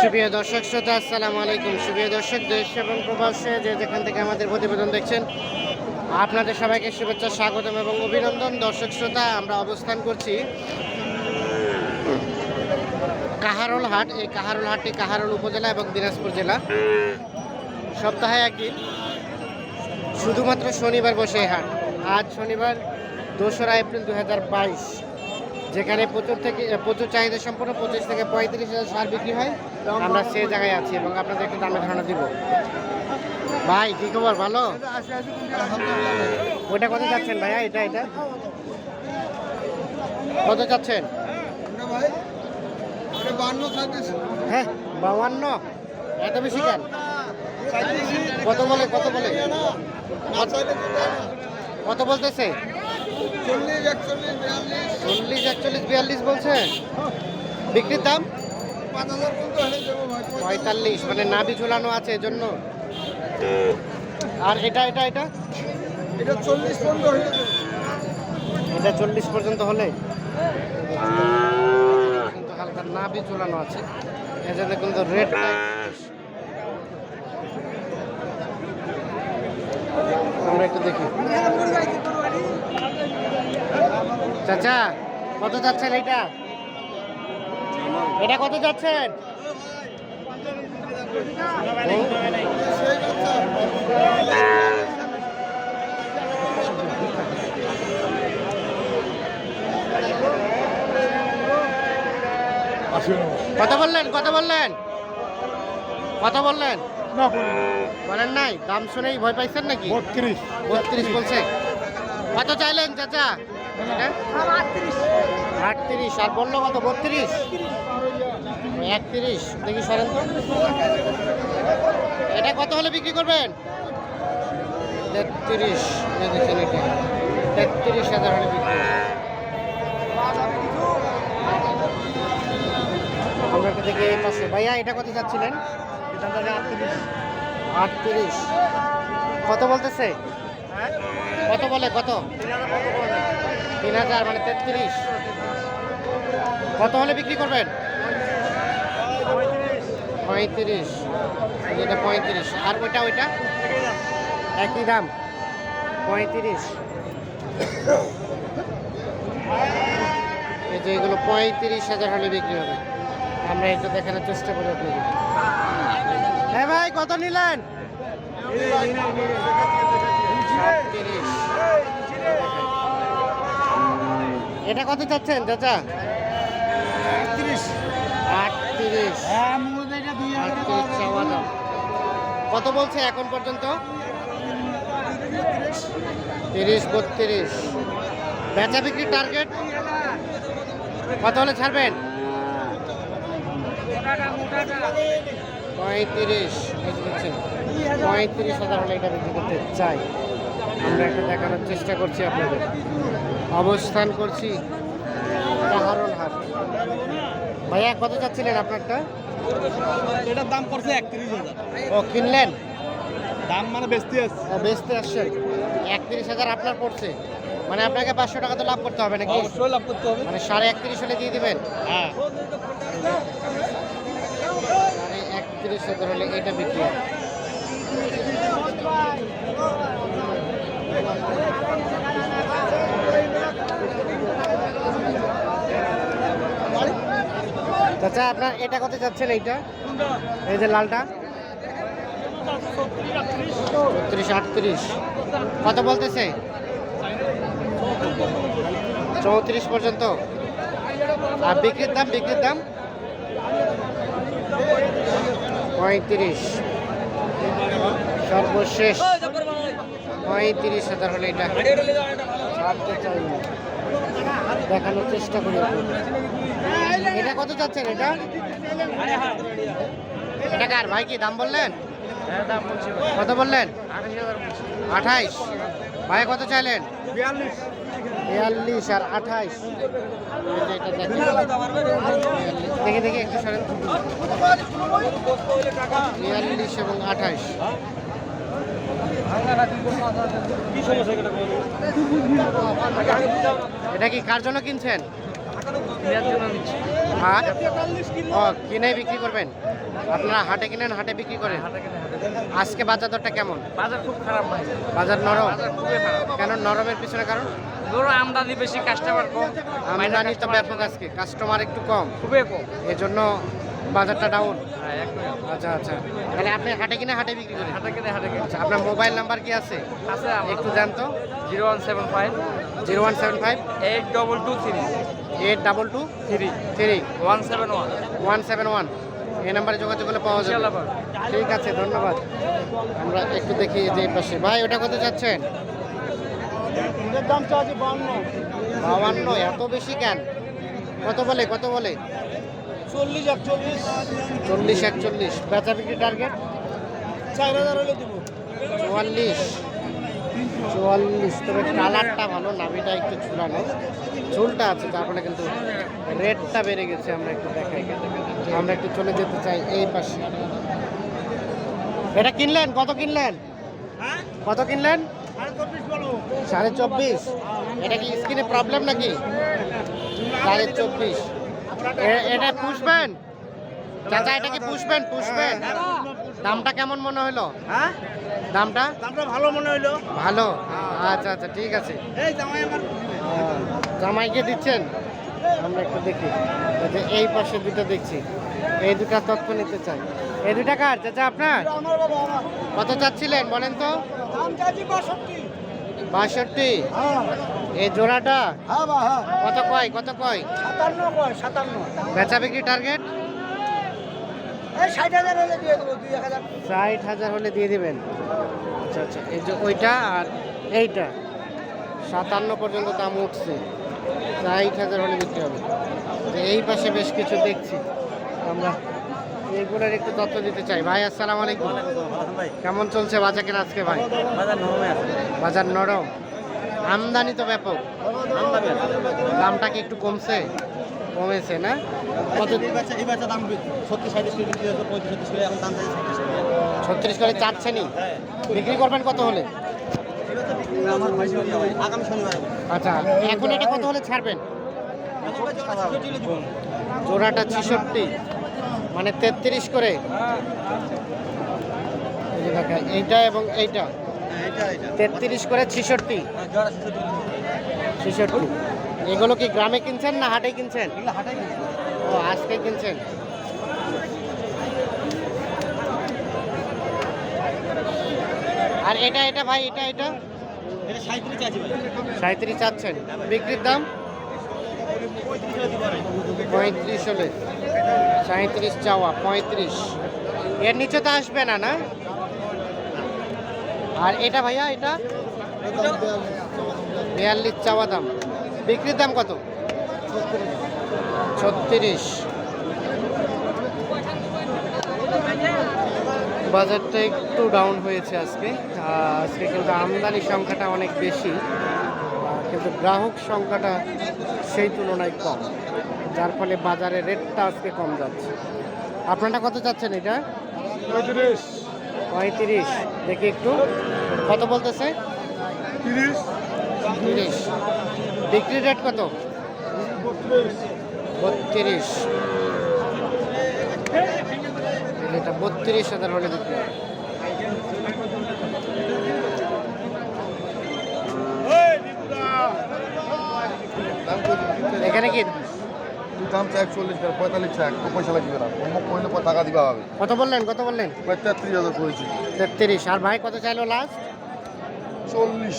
সুপ্রিয় দর্শক শ্রোতা, আসসালামু আলাইকুম। সুপ্রিয় দর্শক, দেশ এবং প্রবাসে যে যেখান থেকে আমাদের প্রতিবেদন দেখছেন, আপনাদের সবাইকে শুভেচ্ছা, স্বাগতম এবং অভিনন্দন। দর্শক শ্রোতা, আমরা অবস্থান করছি কাহারোল হাট। এই কাহারোল হাটটি কাহারোল উপজেলা এবং দিনাজপুর জেলা। সপ্তাহে একদিন, শুধুমাত্র শনিবার বসে হাট। আজ শনিবার দোসরা এপ্রিল দু হাজার বাইশ। যেখানে প্রচুর থেকে প্রচুর চাহিদা সম্পন্ন, পঁচিশ থেকে পঁয়ত্রিশ হাজার সার বিক্রি হয়। আমরা সেই জায়গায় আছি এবং আপনাদেরকে দামে ধারণা দিব। ভাই, কি খবর? ভালো? ওটা কত যাচ্ছেন ভাইয়া? এটা এটা? কত যাচ্ছেন? হ্যাঁ বাউান্ন এত বেশি কেন? কত বলে কত বলে? কত বলতেছে? চল্লিশ একচল্লিশ বিয়াল্লিশ। বলছে বিক্রির দাম? পঁয়তাল্লিশ। মানে নাভি ঝুলানো আছে এজন্য? আর এটা এটা এটা? এটা চল্লিশ পনেরো এটা চল্লিশ পর্যন্ত হলে? কিন্তু হালকা নাভি ঝুলানো আছে। এজন্য কিন্তু রেড আমরা একটু দেখি। চাচা কত যাচ্ছেন এটা? এটা কত যাচ্ছেন? কত বললেন কত বললেন? কত বললেন? বলেন নাই দাম শুনেই ভয় পাইছেন নাকি? বত্রিশ। বত্রিশ বলছে। কত চাইলেন চাচা? আটত্রিশ, আর বলল কত? বত্রিশ? একত্রিশ, দেখি সরেন। এটা কত হলে বিক্রি করবেন? তেত্রিশ দেখছেন এটা তেত্রিশ হাজার হলে বিক্রি। আমরা দেখি পাশে। ভাইয়া, এটা কত যাচ্ছিলেন আটত্রিশ। আটত্রিশ। কত বলতেছে? কত বলে? কত? তিন হাজার মানে তেত্রিশ। কত হলে বিক্রি করবেন? পঁয়ত্রিশ। এটা পঁয়ত্রিশ। আর ওইটা ওইটা? একই দাম। পঁয়ত্রিশ। এই যে এগুলো পঁয়ত্রিশ হাজার হলে বিক্রি হবে। আমরা একটু দেখানোর চেষ্টা করি আপনাকে হ্যাঁ ভাই, কত নিলেন? এটা কত চাচ্ছেন চাচা? তিরিশ আটত্রিশ হ্যাঁ কত বলছে এখন পর্যন্ত? তিরিশ। বত্রিশ। বেচা বিক্রির টার্গেট কত হলে ছাড়বেন? পঁয়ত্রিশ পঁয়ত্রিশ হাজার হলে এটা বিক্রি করতে চাই। আমরা একটা দেখানোর চেষ্টা করছি আপনাদের। অবস্থান করছি হাট। ভাইয়া কত চাচ্ছিলেন আপনারটা? এটার দাম পড়ছে একত্রিশ হাজার। ও কিনলেন? দাম মানে আছে ও বেচতে আসছেন। একত্রিশ হাজার আপনার পড়ছে। মানে আপনাকে পাঁচশো টাকা তো লাভ করতে হবে নাকি? অবশ্যই লাভ করতে হবে। মানে সাড়ে একত্রিশ হলে দিয়ে দিবেন? হ্যাঁ। একত্রিশ হাজার হলে এটা বিক্রি হবে। চাচা আপনার এটা কত যাচ্ছেন এইটা? এই যে লালটা? ছত্রিশ আটত্রিশ। কত বলতেছে? চৌত্রিশ পর্যন্ত। আর বিক্রির দাম বিক্রির দাম? পঁয়ত্রিশ। সর্বশেষ। পঁয়ত্রিশ হাজার হলে এটা। দেখানোর চেষ্টা করি এটা কত চাচ্ছেন এটা? এটা কার? ভাই কি দাম বললেন? কত বললেন? আঠাইশ। ভাই কত চাইলেন? বিয়াল্লিশ আর আঠাইশ। দেখে দেখে একটু বিয়াল্লিশ এবং আঠাইশ। এটা কি কার জন্য কিনছেন? কিনে বিক্রি করবেন? আপনারা হাটে কিনেন হাটে বিক্রি করেন? আজকে বাজার দরটা কেমন? বাজার খুব খারাপ ভাই। বাজার নরম? কেন নরমের পিছনে কারণ? গরু আমদানি বেশি কাস্টমার কম। আমদানি তো ব্যাপক আজকে কাস্টমার একটু কম। খুবই কম। এই জন্য বাজারটা ডাউন হ্যাঁ আচ্ছা আচ্ছা। তাহলে আপনি হাটে কিনে হাটে বিক্রি করেন? হাটে কিনে হাটে কিনে। আচ্ছা আপনার মোবাইল নাম্বার কি আছে? আছে একটু জানতো। Zero one seven five. Zero one seven five. Eight double two three. Eight double two three. Three. One seven one. One seven one. এই নাম্বারে যোগাযোগ করলে পাওয়া যাবে। ঠিক আছে ধন্যবাদ। আমরা একটু দেখি যে পাশে। ভাই ওটা কত যাচ্ছেন? দাম চাচ্ছি বান্ন বাউান্ন এত বেশি কেন? কত বলে কত বলে? চল্লিশ একচল্লিশ। চল্লিশ একচল্লিশ। বেচা বিক্রি টার্গেট চার হাজার হলে দিব। চুয়াল্লিশ। চুয়াল্লিশ। তবে কালারটা ভালো নাভিটা একটু ঝুলানো। ঝুলটা আছে যার ফলে কিন্তু রেটটা বেড়ে গেছে। আমরা একটু দেখাই। আমরা একটু চলে যেতে চাই এই পাশে। এটা কিনলেন? কত কিনলেন? কত কিনলেন? সাড়ে চব্বিশ এটা কি স্কিনে প্রবলেম নাকি? সাড়ে চব্বিশ। এটা পুষবেন? চাচা এটা কি পুষবেন? পুষবেন? দামটা কেমন মনে হলো? হ্যাঁ? দামটা? দামটা ভালো মনে হইল ভালো? আচ্ছা আচ্ছা ঠিক আছে। এই জামাই আমার জামাইকে দিচ্ছেন? আমরা একটু দেখি। এই যে এই পাশে দুটো দেখছি। এই দুটা তথ্য নিতে চাই। এই দুটা কার? চাচা আপনার? আমার বাবা আমার। কত চাচ্ছিলেন বলেন তো? বাষট্টি? হ্যাঁ। এই জোড়াটা? হ্যাঁ হ্যাঁ। কত কয় কত কয়? সাতান্ন কয় সাতান্ন। বেচা বিক্রি টার্গেট ষাট হাজার হলে দিয়ে দিবেন। আচ্ছা আচ্ছা এই যে ওইটা আর এইটা। সাতান্ন পর্যন্ত দাম উঠছে। ষাট হাজার হলে বিক্রি হবে। তো এই পাশে বেশ কিছু দেখছি। আমরা এইগুলোর একটু তথ্য দিতে চাই। ভাই আসসালামু আলাইকুম। কেমন চলছে বাজার কেনা আজকে ভাই? বাজার নরমে আছে। বাজার নরম। আমদানি তো ব্যাপক। দামটা কি একটু কমছে? কমেছে না? কত? এই বাচ্চা দাম সাঁত্রিশ ছত্রিশ করে এখন দাম ছত্রিশ করে চাচ্ছেনি বিক্রি করবেন কত হলে? আচ্ছা এখন এটা কত হলে ছাড়বেন? জোড়াটা ছিষট্টি। মানে তেত্রিশ করে। এই যে দেখা, এইটা এবং এইটা। তেত্রিশ করে ছিষট্টি। ছিষট্টি। এগুলো কি গ্রামে কিনছেন না হাটে কিনছেন? ও আজকে কিনছেন। আর এটা এটা ভাই এটা এটা? সাঁত্রিশ চাচ্ছেন। বিক্রির দাম? পঁয়ত্রিশ হলে। সাঁত্রিশ চাওয়া পঁয়ত্রিশ। এর নিচে তো আসবে না না? আর এটা ভাইয়া, এটা? বিয়াল্লিশ চাওয়া দাম। বিক্রির দাম কত? ছত্রিশ। বাজারটা একটু ডাউন হয়েছে আজকে। আজকে কিন্তু আমদানি সংখ্যাটা অনেক বেশি, কিন্তু গ্রাহক সংখ্যাটা সেই তুলনায় কম, যার ফলে বাজারে রেটটা আজকে কম যাচ্ছে। আপনারা কত চাচ্ছেন এটা? পঁয়ত্রিশ। পঁয়ত্রিশ। দেখি একটু। কত বলতেছে? তিরিশ। তিরিশ। বিক্রি রেট কত? বত্রিশ। এটা বত্রিশ হাজার হলে বিক্রি এখানে কি? দাম চাই একচল্লিশ টাকা পঁয়তাল্লিশ টাকা একটু পয়সা লাগবে না। অমুক কইলে টাকা দিবা হবে। কত বললেন কত বললেন? তেত্রিশ হাজার করেছি। তেত্রিশ আর ভাই কত চাইলো লাস্ট চল্লিশ।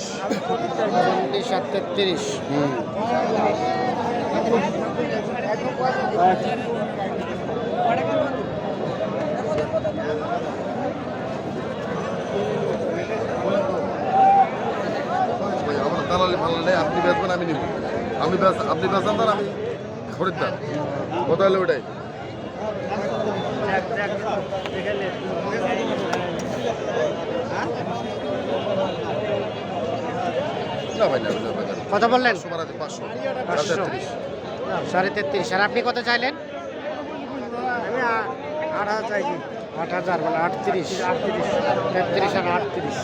চল্লিশ আর তেত্রিশ। দালালি ভালো নেই আপনি বেচবেন আমি নিব। আমি আপনি বেচেন তার আমি খরিদ্দার কথা হলো ওটাই। না ভাই না না ভাই কত বললেন? পাঁচশো সাড়ে তেত্রিশ। আর আপনি কত চাইলেন? আমি আট হাজার চাইছি। আট হাজার মানে আটত্রিশ আটত্রিশ। তেত্রিশ আর আটত্রিশ।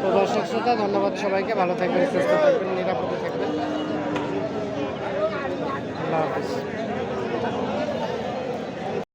তো দর্শক শ্রোতা ধন্যবাদ সবাইকে। ভালো থাকবেন সুস্থ থাকবেন নিরাপদে থাকবেন। আল্লাহ হাফিজ